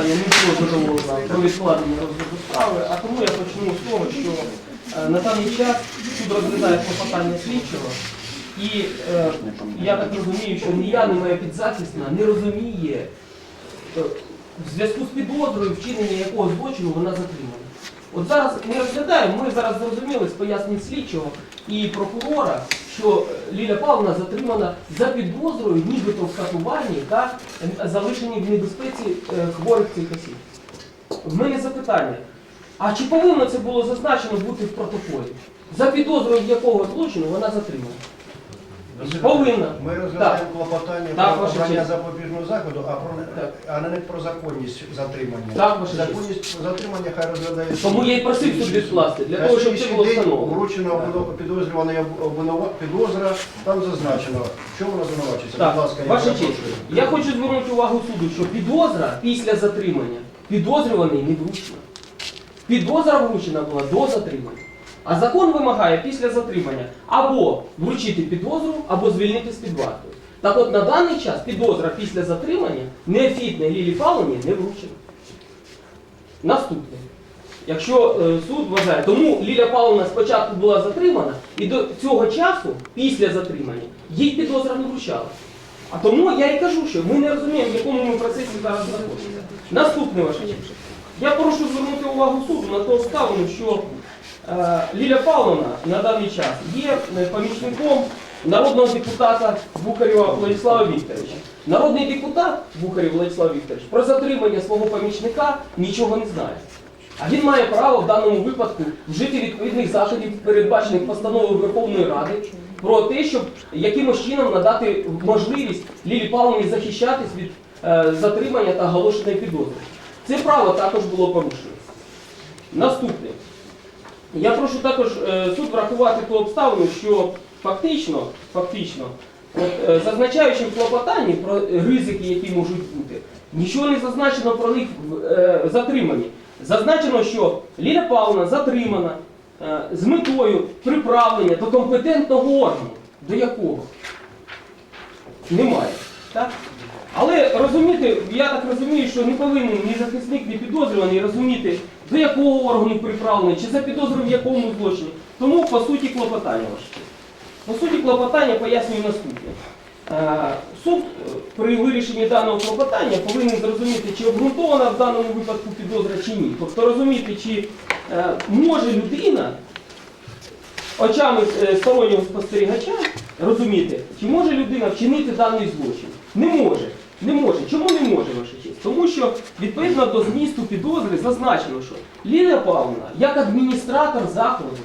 клопотання не було про відкладення розгляду справи, а тому я почну з того, що е, на даний час суд розглядає клопотання слідчого, і е, я так розумію, що ні я, ні моя підзахисна не розуміє е, в зв'язку з підозрою вчинення якого злочину вона затримана. От зараз ми розглядаємо, ми зараз зрозуміли з пояснень слідчого і прокурора, що Ліля Павловна затримана за підозрою, нібито в катуванні та залишенні в небезпеці е, хворих цих осіб. В мене запитання: а чи повинно це було зазначено бути в протоколі? За підозрою якого злочину вона затримана? Повинна. Ми розглядаємо клопотання Так, про ваша обрання честь. запобіжного заходу, а, про, Так. а не про законність затримання. Так, ваша честь. Законність затримання хай розглядає Тому я і просив суд відкласти, для На того, щоб це було день встановлено. Вручена обвину- об- обвинува- підозра, там зазначено, що вона звинувачується. Так, Будь ласка, я ваша честь, я хочу звернути увагу суду, що підозра після затримання підозрюваний не вручена. Підозра вручена була до затримання. А закон вимагає після затримання або вручити підозру, або звільнити з під вартою. Так от на даний час підозра після затримання неофітної Лілі Павловні не вручена. Наступне. Якщо е, суд вважає, тому Ліля Павловна спочатку була затримана, і до цього часу, після затримання, їй підозра не вручала. А тому я і кажу, що ми не розуміємо, в якому ми процесі зараз знаходимося. Наступне ваше. Я прошу звернути увагу суду на ту обставину, що Ліля Павловна на даний час є е, помічником народного депутата Бухарєва Владислава Вікторовича. Народний депутат Бухарєв Владислав Вікторович про затримання свого помічника нічого не знає. А він має право в даному випадку вжити відповідних заходів, передбачених постановою Верховної Ради, про те, щоб якимось чином надати можливість Лілі Павловні захищатись від е, затримання та оголошеної підозри. Це право також було порушено. Наступне. Я прошу також е, суд врахувати ту обставину, що фактично, фактично, е, зазначаючи в клопотанні про ризики, які можуть бути, нічого не зазначено про них е, затриманні. Зазначено, що Ліля Павловна затримана з метою приправлення до компетентного органу. До якого? Немає. Так? Але розуміти, я так розумію, що не повинен ні захисник, ні підозрюваний розуміти, до якого органу приправлений, чи за підозрою в якому злочині. Тому по суті клопотання ваше. По суті клопотання пояснюю наступне. Е, Суд е, при вирішенні даного клопотання повинен зрозуміти, чи обґрунтована в даному випадку підозра чи ні. Тобто розуміти, чи е, може людина очами стороннього спостерігача розуміти, чи може людина вчинити даний злочин. Не може. Не може. Чому не може, ваша честь? Тому що відповідно до змісту підозри зазначено, що Лілія Павловна, як адміністратор закладу,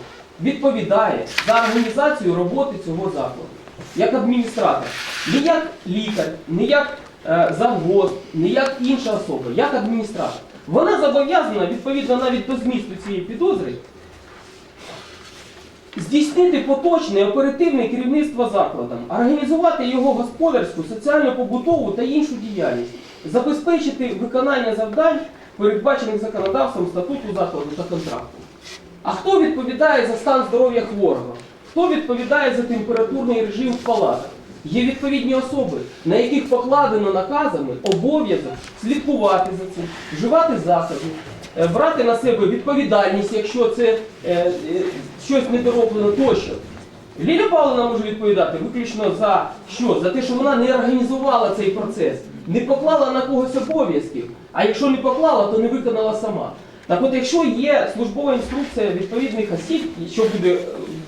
відповідає за організацію роботи цього закладу. Як адміністратор. Не як лікар, не як е, завгосп, не як інша особа, як адміністратор. Вона зобов'язана, відповідно навіть до змісту цієї підозри, здійснити поточне оперативне керівництво закладом, організувати його господарську, соціально-побутову та іншу діяльність, забезпечити виконання завдань, передбачених законодавством статуту закладу та контракту. А хто відповідає за стан здоров'я хворого? Хто відповідає за температурний режим в палатах? Є відповідні особи, на яких покладено наказами обов'язок слідкувати за цим, вживати заходи, е, брати на себе відповідальність, якщо це е, е, щось недороблено тощо. Ліля Павловна може відповідати виключно за що? За те, що вона не організувала цей процес, не поклала на когось обов'язків, а якщо не поклала, то не виконала сама. Так от, якщо є службова інструкція відповідних осіб, що буде е,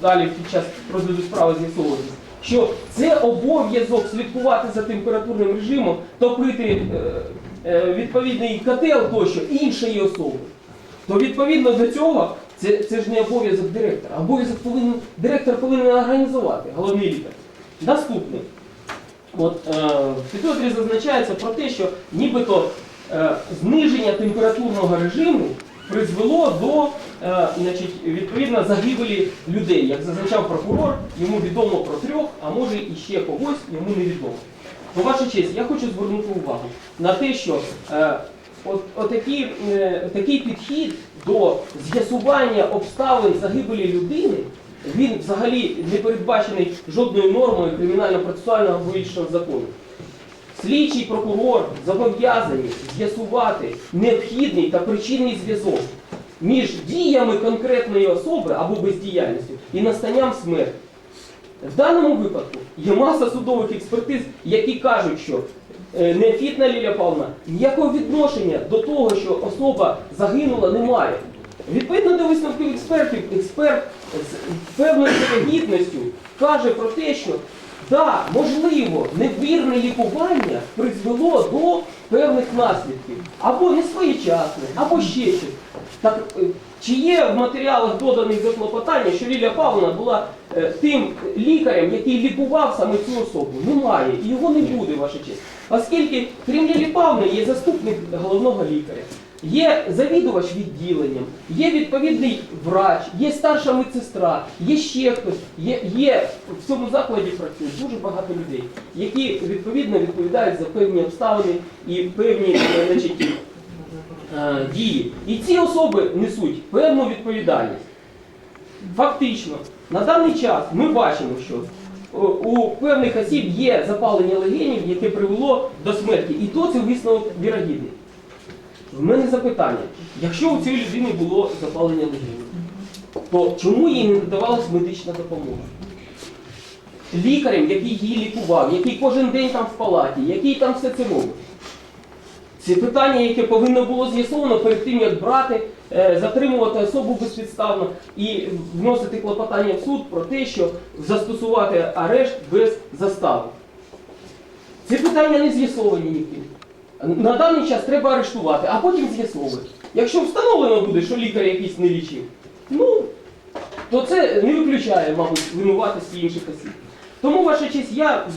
далі під час розгляду справи з'ясовуватися, що це обов'язок слідкувати за температурним режимом, топити е, е, відповідний котел тощо іншої особи, то відповідно до цього це, це ж не обов'язок директора. Обов'язок повинен директор повинен організувати, головний лікар. Наступне. От, е, в підозрі зазначається про те, що нібито е, зниження температурного режиму призвело до е, значить, відповідно загибелі людей. Як зазначав прокурор, йому відомо про трьох, а може і ще когось йому невідомо. То ваша честь, я хочу звернути увагу на те, що е, от, отакі, е, такий підхід до з'ясування обставин загибелі людини, він взагалі не передбачений жодною нормою кримінально-процесуального або іншого закону. слідчий прокурор зобов'язані з'ясувати необхідний та причинний зв'язок між діями конкретної особи або бездіяльністю і настанням смерті. В даному випадку є маса судових експертиз, які кажуть, що е, неофітна Лілія Павловна ніякого відношення до того, що особа загинула, немає. Відповідно до висновків експертів, експерт з певною вірогідністю каже про те, що да, можливо, невірне лікування призвело до певних наслідків, або несвоєчасних, або ще щось. Так, е, чи є в матеріалах доданих за клопотання, що Лілія Павловна була е, тим лікарем, який лікував саме цю особу? Немає, і його не буде, ваша честь. Оскільки, крім Лілії Павловни, є заступник головного лікаря, є завідувач відділенням, є відповідний врач, є старша медсестра, є ще хтось, є, є в цьому закладі працює дуже багато людей, які відповідно відповідають за певні обставини і певні е, значить, дії. І ці особи несуть певну відповідальність. Фактично, на даний час ми бачимо, що у певних осіб є запалення легенів, яке привело до смерті. І то це висновок вірогідний. В мене запитання: якщо у цієї людини було запалення легенів, то чому їй не надавалась медична допомога? Лікарем, який її лікував, який кожен день там в палаті, який там все це робить. Це питання, яке повинно було з'ясовано перед тим, як брати, е, затримувати особу безпідставно і вносити клопотання в суд про те, що застосувати арешт без застави. Ці питання не з'ясовані ніким. На даний час треба арештувати, а потім з'ясовувати. Якщо встановлено буде, що лікар якийсь не лічив, ну, то це не виключає, мабуть, винуватості інших осіб. Тому, ваша честь, я,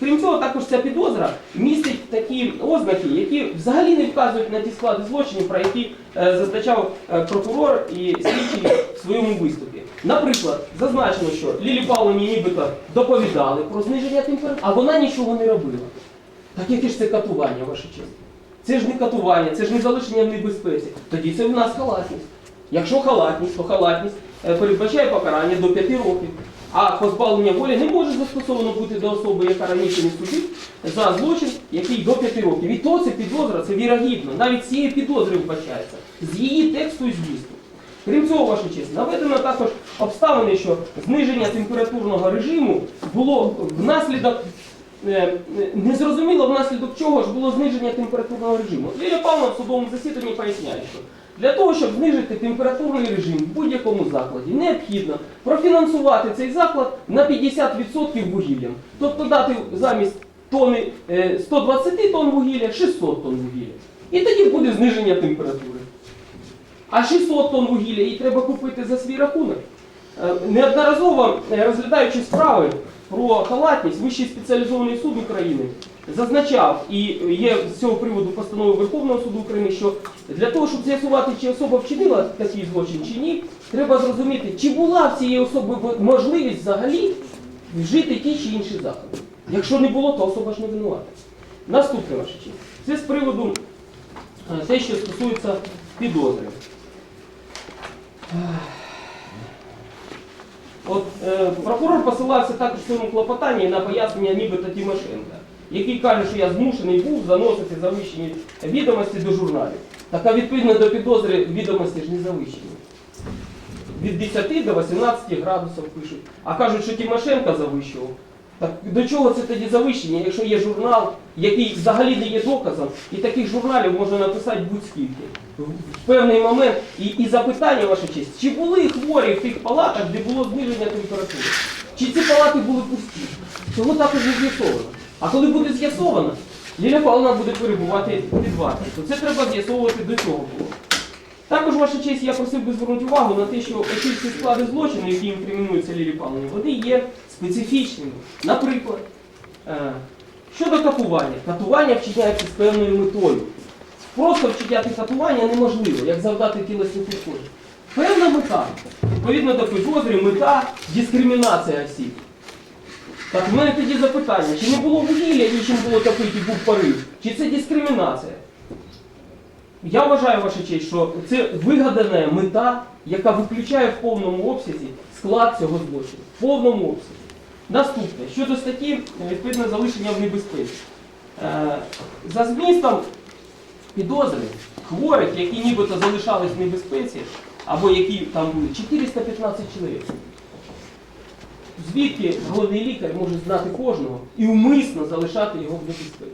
крім цього, також ця підозра містить такі ознаки, які взагалі не вказують на ті склади злочинів, про які е, зазначав е, прокурор і слідчий в своєму виступі. Наприклад, зазначено, що Лілі Павловні нібито доповідали про зниження температури, а вона нічого не робила. Так яке ж це катування, ваша честь? Це ж не катування, це ж не залишення в небезпеці. Тоді це в нас халатність. Якщо халатність, то халатність е, передбачає покарання до 5 років. А позбавлення волі не може застосовано бути до особи, яка раніше не судив, за злочин, який до 5 років. І то це підозра, це вірогідно. Навіть цієї підозри вбачається, з її тексту і змісту. Крім цього, ваша честь, наведено також обставини, що зниження температурного режиму було внаслідок Е, е, Незрозуміло, внаслідок чого ж було зниження температурного режиму. Лілія Павловна в судовому засіданні поясняє, що для того, щоб знижити температурний режим в будь-якому закладі, необхідно профінансувати цей заклад на 50% вугіллям. Тобто дати замість тони е, 120 тонн вугілля 600 тонн вугілля. І тоді буде зниження температури. А 600 тонн вугілля їй треба купити за свій рахунок. Е, Неодноразово е, розглядаючи справи про халатність, Вищий спеціалізований суд України зазначав, і є з цього приводу постанови Верховного суду України, що для того, щоб з'ясувати, чи особа вчинила такий злочин чи ні, треба зрозуміти, чи була в цієї особи можливість взагалі вжити ті чи інші заходи. Якщо не було, то особа ж не винувата. Наступне ваше честь. Це з приводу е, те, що стосується підозри. От е, прокурор посилався також в своєму клопотанні на пояснення нібито Тимошенка, який каже, що я змушений був заносити завищені відомості до журналів. Так а відповідно до підозри відомості ж не завищені. Від 10 до 18 градусів пишуть. А кажуть, що Тимошенко завищував. Так до чого це тоді завищення, якщо є журнал, який взагалі не є доказом, і таких журналів можна написати будь-скільки. В певний момент і, і запитання, ваша честь, чи були хворі в тих палатах, де було зниження температури? Чи ці палати були пусті? Цього також не з'ясовано. А коли буде з'ясовано, Ліля Павловна буде перебувати під вартою. То це треба з'ясовувати до цього було. Також, ваша честь, я просив би звернути увагу на те, що оці склади злочину, які інкримінуються Лілі Павловні, вони є специфічними. Наприклад, е, щодо катування. Катування вчиняється з певною метою. Просто вчиняти катування неможливо, як завдати тілесні ушкоджень. Певна мета. Відповідно до підозри, мета дискримінація осіб. Так, в мене тоді запитання, чи не було вугілля, і чим було топити, був порив? Чи це дискримінація? Я вважаю, ваша честь, що це вигадана мета, яка виключає в повному обсязі склад цього злочину. В повному обсязі. Наступне, щодо статті, е, відповідно, залишення в небезпеці. Е, За змістом підозри хворих, які нібито залишались в небезпеці, або які там були 415 чоловік. Звідки головний лікар може знати кожного і умисно залишати його в небезпеці?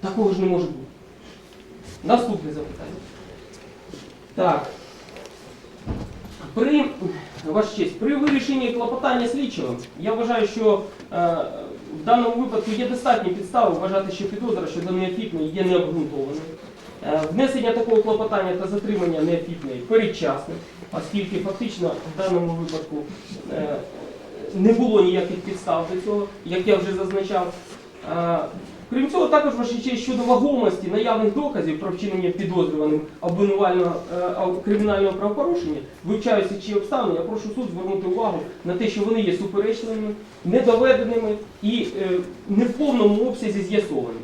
Такого ж не може бути. Наступне запитання. Так. При, Ваша честь, при вирішенні клопотання слідчого, я вважаю, що е, в даному випадку є достатні підстави вважати, що підозра щодо неофітної є необґрунтованою. Е, внесення такого клопотання та затримання неофітної передчасне, оскільки фактично в даному випадку е, не було ніяких підстав до цього, як я вже зазначав. Е, Крім цього, також ваша щодо вагомості наявних доказів про вчинення підозрюваним обвинувального е, кримінального правопорушення, вивчаються чи обставини, я прошу суд звернути увагу на те, що вони є суперечливими, недоведеними і е, не в повному обсязі з'ясовані.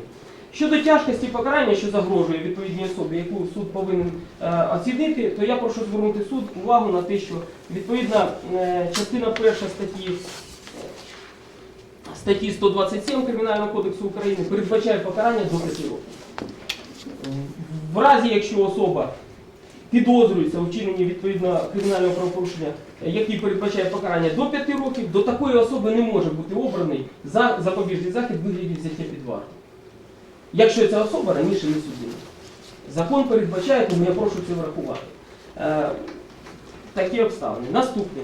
Щодо тяжкості покарання, що загрожує відповідній особі, яку суд повинен е, оцінити, то я прошу звернути суд увагу на те, що відповідна е, частина перша статті статті 127 Кримінального кодексу України передбачає покарання до 5 років. В разі, якщо особа підозрюється у вчиненні відповідного кримінального правопорушення, який передбачає покарання до 5 років, до такої особи не може бути обраний за запобіжний захід вигляді взяття під варту. Якщо ця особа раніше не судима. Закон передбачає, тому я прошу це врахувати. Е, такі обставини. Наступне.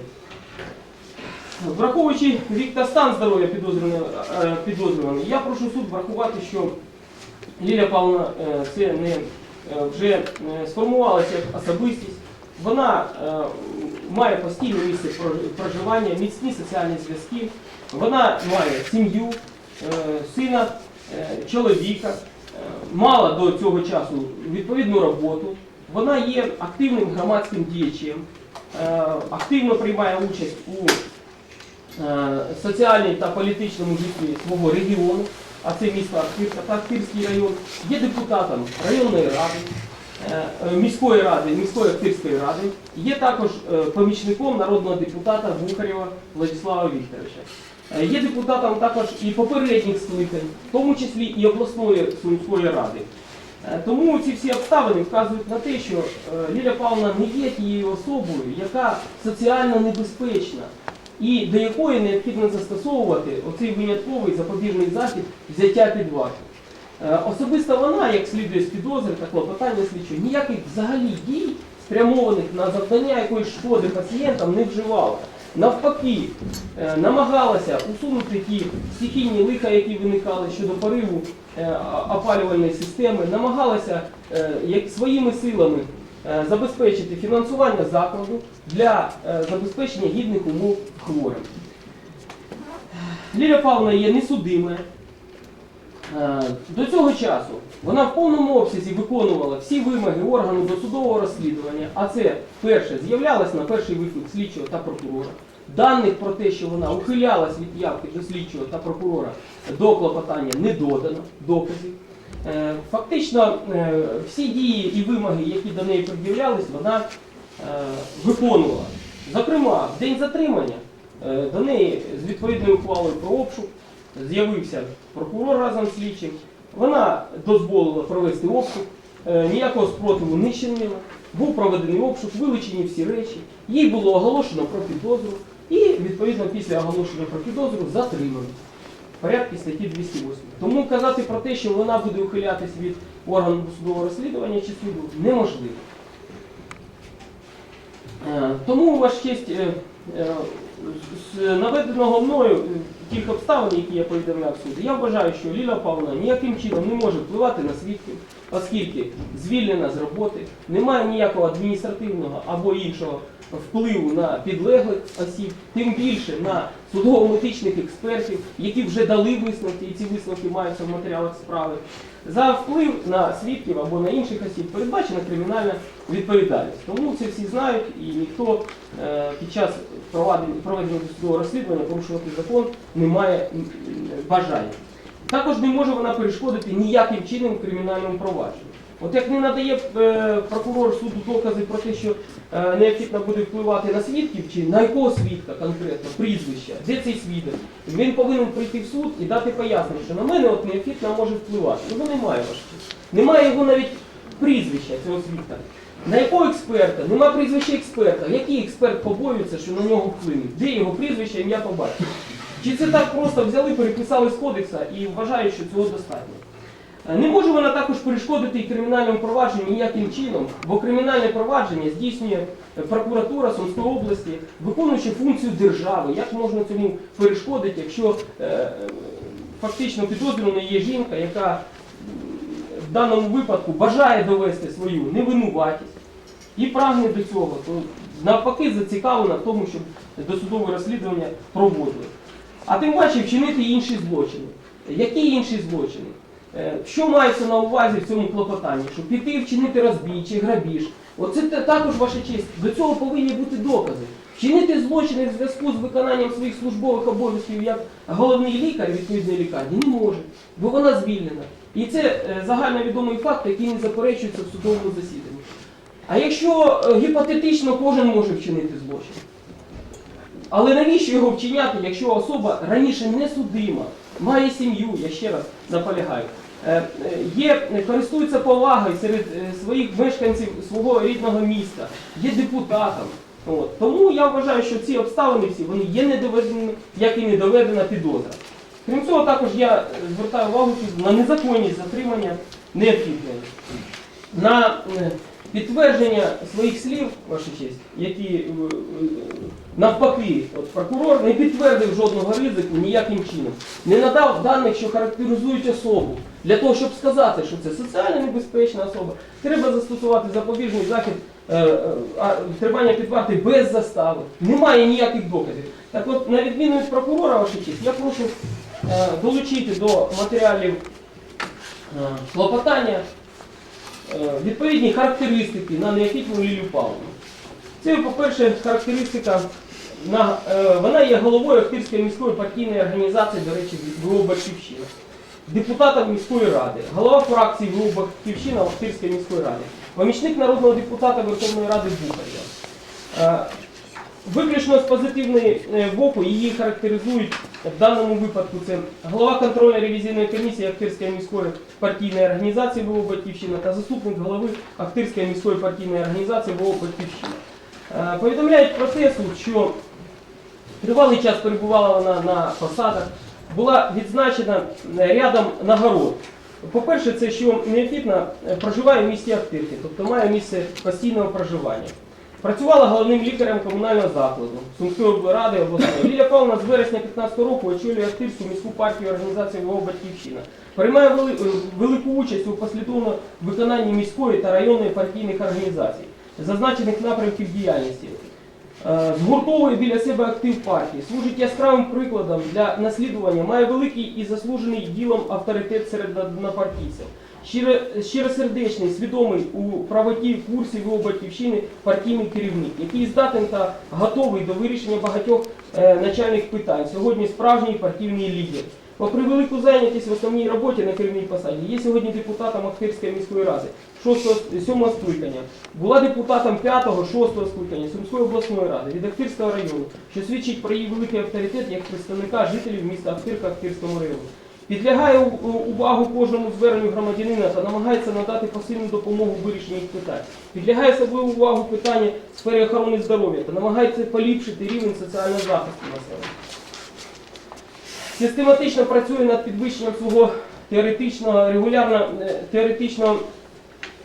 Враховуючи вік та стан здоров'я підозрюваного, е, я прошу суд врахувати, що Лілія Павловна е, це не е, вже сформувалася як особистість. Вона має постійне місце проживання, міцні соціальні зв'язки. Вона має сім'ю, сина, чоловіка, е, мала до цього часу відповідну роботу. Вона є активним громадським діячем, е, активно приймає участь у е, соціальній та політичному житті свого регіону, а це місто Ахтирка та Ахтирський район, є депутатом районної ради, е, е, міської ради, міської Ахтирської ради, є також е, помічником народного депутата Бухарєва Владислава Вікторовича. Е, Є депутатом також і попередніх скликань, в тому числі і обласної Сумської ради. Е, Тому ці всі обставини вказують на те, що е, Ліля Павловна не є тією особою, яка соціально небезпечна і до якої необхідно застосовувати оцей винятковий запобіжний захід взяття під варту. Особисто вона, як слідує з підозри та клопотання слідчого, ніяких взагалі дій, спрямованих на завдання якоїсь шкоди пацієнтам, не вживала. Навпаки, е, намагалася усунути ті стихійні лиха, які виникали щодо пориву е, опалювальної системи, намагалася е, своїми силами забезпечити фінансування закладу для забезпечення гідних умов хворим. Ліля Павловна є несудимою. Е, До цього часу вона в повному обсязі виконувала всі вимоги органу досудового розслідування, а це перше з'являлась на перший виклик слідчого та прокурора. Даних про те, що вона ухилялась від явки до слідчого та прокурора до клопотання не додано доказів. Е, Фактично е, всі дії і вимоги, які до неї пред'являлись, вона виконувала. Зокрема, в день затримання до неї з відповідною ухвалою про обшук з'явився прокурор разом з слідчим. Вона дозволила провести обшук, е, ніякого спротиву не чинила. Був проведений обшук, вилучені всі речі. Їй було оголошено про підозру і, відповідно, після оголошення про підозру затримано. В порядку статті 208. Тому казати про те, що вона буде ухилятись від органу судового розслідування чи суду, неможливо. Е, Тому, ваш честь, е, е, з наведеного мною е, тих обставин, які я повідомляв суду, я вважаю, що Ліля Павловна ніяким чином не може впливати на свідків, оскільки звільнена з роботи, немає ніякого адміністративного або іншого впливу на підлеглих осіб, тим більше на судово-медичних експертів, які вже дали висновки, і ці висновки маються в матеріалах справи. За вплив на свідків або на інших осіб передбачена кримінальна відповідальність. Тому це всі знають, і ніхто е, під час проведення, досудового розслідування порушувати закон не має бажання. Також не може вона перешкодити ніяким чином кримінальному провадженню, От як не надає е, прокурор суду докази про те, що е, необхідно буде впливати на свідків, чи на якого свідка конкретно, прізвища, де цей свідок, він повинен прийти в суд і дати пояснення, що на мене от необхідно може впливати. Його немає ваш. Немає його навіть прізвища цього свідка. На якого експерта? Нема прізвища експерта. Який експерт побоюється, що на нього вплинуть? Де його прізвище, ім'я по батькові? Чи це так просто взяли, переписали з кодекса і вважають, що цього достатньо? Не може вона також перешкодити кримінальному провадженню ніяким чином, бо кримінальне провадження здійснює прокуратура Сумської області, виконуючи функцію держави. Як можна цьому перешкодити, якщо е, фактично підозрювана є жінка, яка в даному випадку бажає довести свою невинуватість і прагне до цього, то навпаки зацікавлена в тому, щоб досудове розслідування проводили. А тим паче вчинити інші злочини. Які інші злочини? Е, Що мається на увазі в цьому клопотанні? Що піти і вчинити розбій чи грабіж? Оце також ваша честь. До цього повинні бути докази. Вчинити злочини в зв'язку з виконанням своїх службових обов'язків як головний лікар відповідної лікарні не може, бо вона звільнена. І це е, загальновідомий факт, який не заперечується в судовому засіданні. А якщо е, гіпотетично кожен може вчинити злочин, але навіщо його вчиняти, якщо особа раніше не судима, має сім'ю, я ще раз наполягаю, є, е, користується повагою серед е, своїх мешканців свого рідного міста, є депутатом. От. Тому я вважаю, що ці обставини всі вони є недоведені, як і недоведена підозра. Крім цього, також я е, звертаю увагу на незаконність затримання необхідної. На е, підтвердження своїх слів, ваша честь, які е, е, навпаки, от прокурор не підтвердив жодного ризику ніяким чином, не надав даних, що характеризують особу. Для того, щоб сказати, що це соціально небезпечна особа, треба застосувати запобіжний захід е, тримання під вартою без застави. Немає ніяких доказів. Так от, на відміну від прокурора, ваша честь, я прошу долучити до матеріалів клопотання відповідні характеристики на Неофітову Лілію Павловну. Це, по-перше, характеристика, на, е, вона є головою Охтирської міської партійної організації, до речі, ВО Батьківщина, депутатом міської ради, голова фракції ВО Батьківщина Охтирської міської ради, помічник народного депутата Верховної Ради Бухарєва. Е, Виключно з позитивної е, боку її характеризують в даному випадку це голова контрольно-ревізійної комісії Ахтирської міської партійної організації ВО Батьківщина та заступник голови Ахтирської міської партійної організації ВО Батьківщина. Е, Повідомляють про те, що тривалий час перебувала вона на посадах, була відзначена е, рядом нагород. По-перше, це що Неофітна е, проживає в місті Ахтирки, тобто має місце постійного проживання. Працювала головним лікарем комунального закладу Сумської облради обласної. Лілія Павловна з вересня 15 року очолює Ахтирську міську партію організації ВО Батьківщина. Приймає е, велику участь у послідовному виконанні міської та районної партійних організацій, зазначених напрямків діяльності. Е, Згуртовує біля себе актив партії, служить яскравим прикладом для наслідування, має великий і заслужений ділом авторитет серед однопартійців. Щиро- Щиросердечний, свідомий у правоті курсі ВО Батьківщини партійний керівник, який здатен та готовий до вирішення багатьох е, начальних питань. Сьогодні справжній партійний лідер. Попри велику зайнятість в основній роботі на керівній посаді, є сьогодні депутатом Ахтирської міської ради 6-7 скликання. Була депутатом 5-6 скликання Сумської обласної ради від Ахтирського району, що свідчить про її великий авторитет як представника жителів міста Ахтирка Ахтирському району. Підлягає увагу кожному зверненню громадянина та намагається надати посильну допомогу в їх питань. Підлягає особливу увагу питання сфери охорони здоров'я та намагається поліпшити рівень соціального захисту населення. Систематично працює над підвищенням свого теоретичного, регулярно, е, теоретичного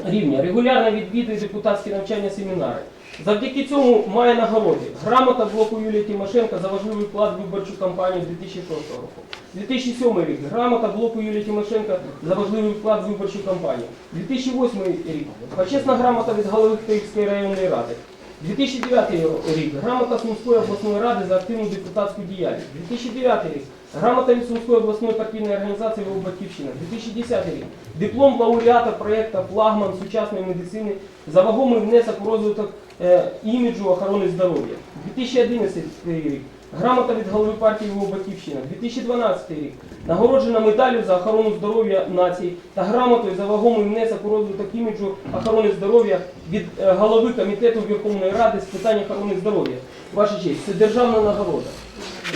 рівня, регулярно відвідує депутатські навчання семінари. Завдяки цьому має нагороди. Грамота блоку Юлії Тимошенко за важливий вклад в виборчу кампанію 2006 року. 2007 рік. Грамота блоку Юлії Тимошенко за важливий вклад в виборчу кампанію. 2008 рік. Почесна грамота від голови Київської районної ради. 2009 рік. Грамота Сумської обласної ради за активну депутатську діяльність. 2009 рік. Грамота від Сумської обласної партійної організації «Вов Батьківщина. 2010 рік. Диплом лауреата проєкту Флагман сучасної медицини за вагомий внесок у розвиток е, іміджу охорони здоров'я. 2011 рік. Грамота від голови партії його батьківщина. 2012 рік. Нагороджена медаллю за охорону здоров'я нації та грамотою за вагомий внесок у розвиток іміджу охорони здоров'я від е, голови комітету Верховної Ради з питань охорони здоров'я. Ваша честь, це державна нагорода,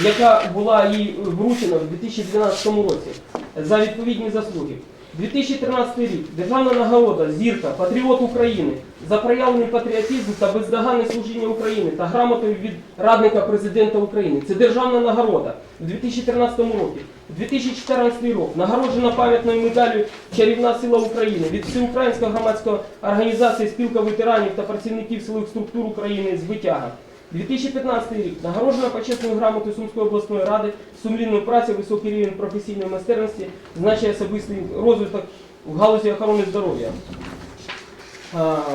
яка була їй вручена в 2012 році за відповідні заслуги. 2013 рік державна нагорода Зірка, Патріот України за проявлений патріотизм та бездоганне служіння України та грамотою від радника президента України. Це державна нагорода в 2013 році. 2014 рік нагороджена пам'ятною медаллю Чарівна сила України від Всеукраїнської громадської організації Спілка ветеранів та працівників силових структур України з витяга. 2015 рік нагороджена почесною грамотою Сумської обласної ради, сумлінною праці, високий рівень професійної майстерності, значить особистий розвиток в галузі охорони здоров'я.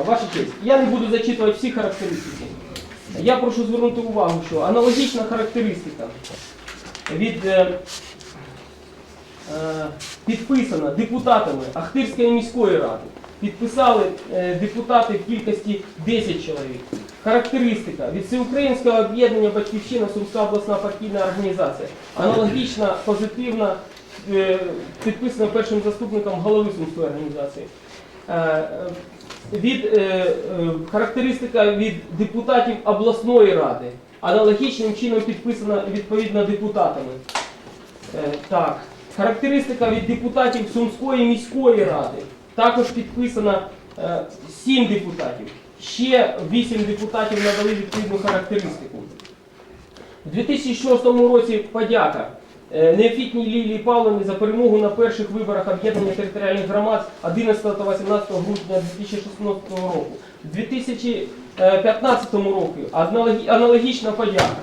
Ваша честь, я не буду зачитувати всі характеристики. Я прошу звернути увагу, що аналогічна характеристика від е, е, підписана депутатами Ахтирської міської ради. Підписали е, депутати в кількості 10 чоловік. Характеристика від Всеукраїнського об'єднання Батьківщина Сумська обласна партійна організація. Аналогічна, позитивна, е, підписана першим заступником голови Сумської організації. Е, від, е, характеристика від депутатів обласної ради. Аналогічним чином підписана відповідно депутатами. Так, характеристика від депутатів Сумської міської ради. Також підписана 7 депутатів. Ще 8 депутатів надали відповідну характеристику. У 2006 році подяка е, Неофітній Лілії Павловні за перемогу на перших виборах об'єднання територіальних громад 11 та 18 грудня 2016 року. У 2015 році аналогічна подяка.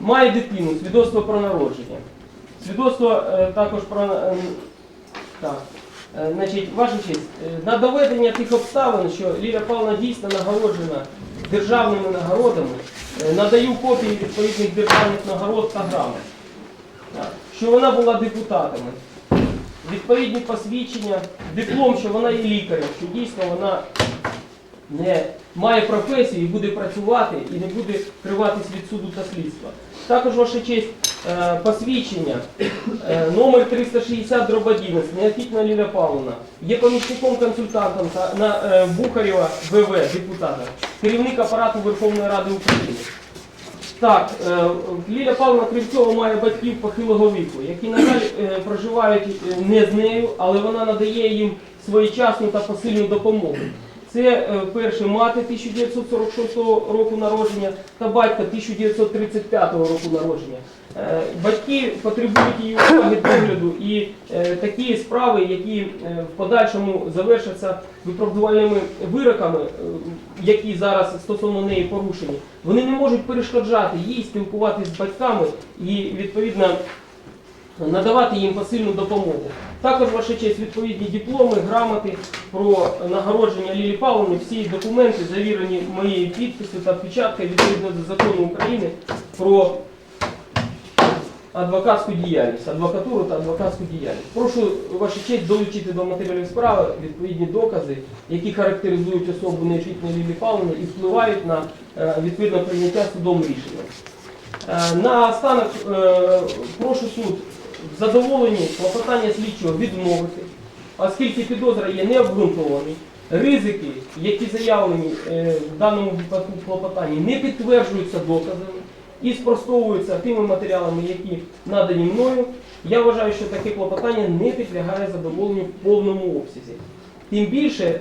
Має дитину, свідоцтво про народження. Свідоцтво е, також про е, так. Е, Значить, ваша честь, е, на доведення тих обставин, що Лілія Павловна дійсно нагороджена державними нагородами, е, надаю копії відповідних державних нагород та грамот. Що вона була депутатами. Відповідні посвідчення, диплом, що вона є лікарем, що дійсно вона не має професію і буде працювати і не буде криватись від суду та слідства. Також ваша честь е, посвідчення е, номер 360 дроб 11, Неофітна Ліля Павловна, є помічником консультантом та на е, Бухарєва ВВ, депутата, керівник апарату Верховної Ради України. Так, Ліля Павловна Кривцова має батьків похилого віку, які, на жаль, проживають не з нею, але вона надає їм своєчасну та посильну допомогу. Це е, перше мати 1946 року народження та батька 1935 року народження. Е, Батьки потребують її уваги догляду і е, такі справи, які в подальшому завершаться виправдувальними вироками, які зараз стосовно неї порушені, вони не можуть перешкоджати їй спілкуватися з батьками і відповідно надавати їм посильну допомогу. Також, ваша честь, відповідні дипломи, грамоти про нагородження Лілі Павловни, всі документи завірені моєю підписю та печаткою відповідно до закону України про адвокатську діяльність, адвокатуру та адвокатську діяльність. Прошу, ваша честь, долучити до матеріалів справи відповідні докази, які характеризують особу неефітної Лілі Павловни і впливають на е, відповідне прийняття судом рішення. Е, На останок е, прошу суд в задоволенні клопотання слідчого відмовити, оскільки підозра є необґрунтований. Ризики, які заявлені е, в даному випадку клопотанні, не підтверджуються доказами і спростовуються тими матеріалами, які надані мною. Я вважаю, що таке клопотання не підлягає задоволенню в повному обсязі. Тим більше е,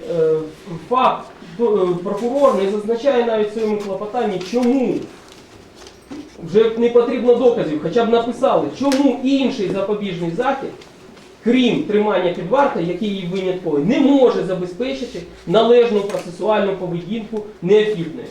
факт, е, прокурор не зазначає навіть в своєму клопотанні, чому вже не потрібно доказів, хоча б написали, чому інший запобіжний захід, крім тримання під вартою, який її винятковий, не може забезпечити належну процесуальну поведінку неефітної.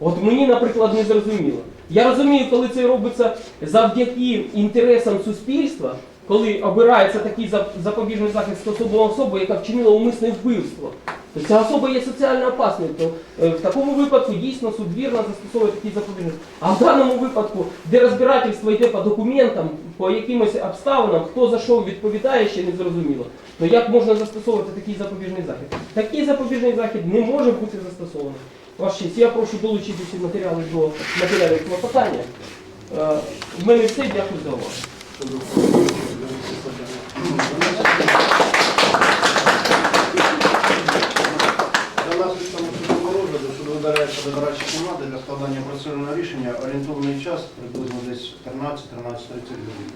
От мені, наприклад, не зрозуміло. Я розумію, коли це робиться завдяки інтересам суспільства, коли обирається такий запобіжний захід стосовно особи, яка вчинила умисне вбивство. То ця особа є соціально опасною. То е, в такому випадку дійсно суд вірно застосовує такий запобіжний. А в даному випадку, де розбирательство йде по документам, по якимось обставинам, хто за що відповідає, ще не зрозуміло. То як можна застосовувати такий запобіжний захід? Такий запобіжний захід не може бути застосований. Ваш честь, я прошу долучити ці матеріали до матеріалів клопотання. Е, В мене все, дякую за увагу. Для наслідками судового розгляду суд видаляється команди для складання процесуального рішення. Орієнтовний час приблизно десь 13-13.30 годин.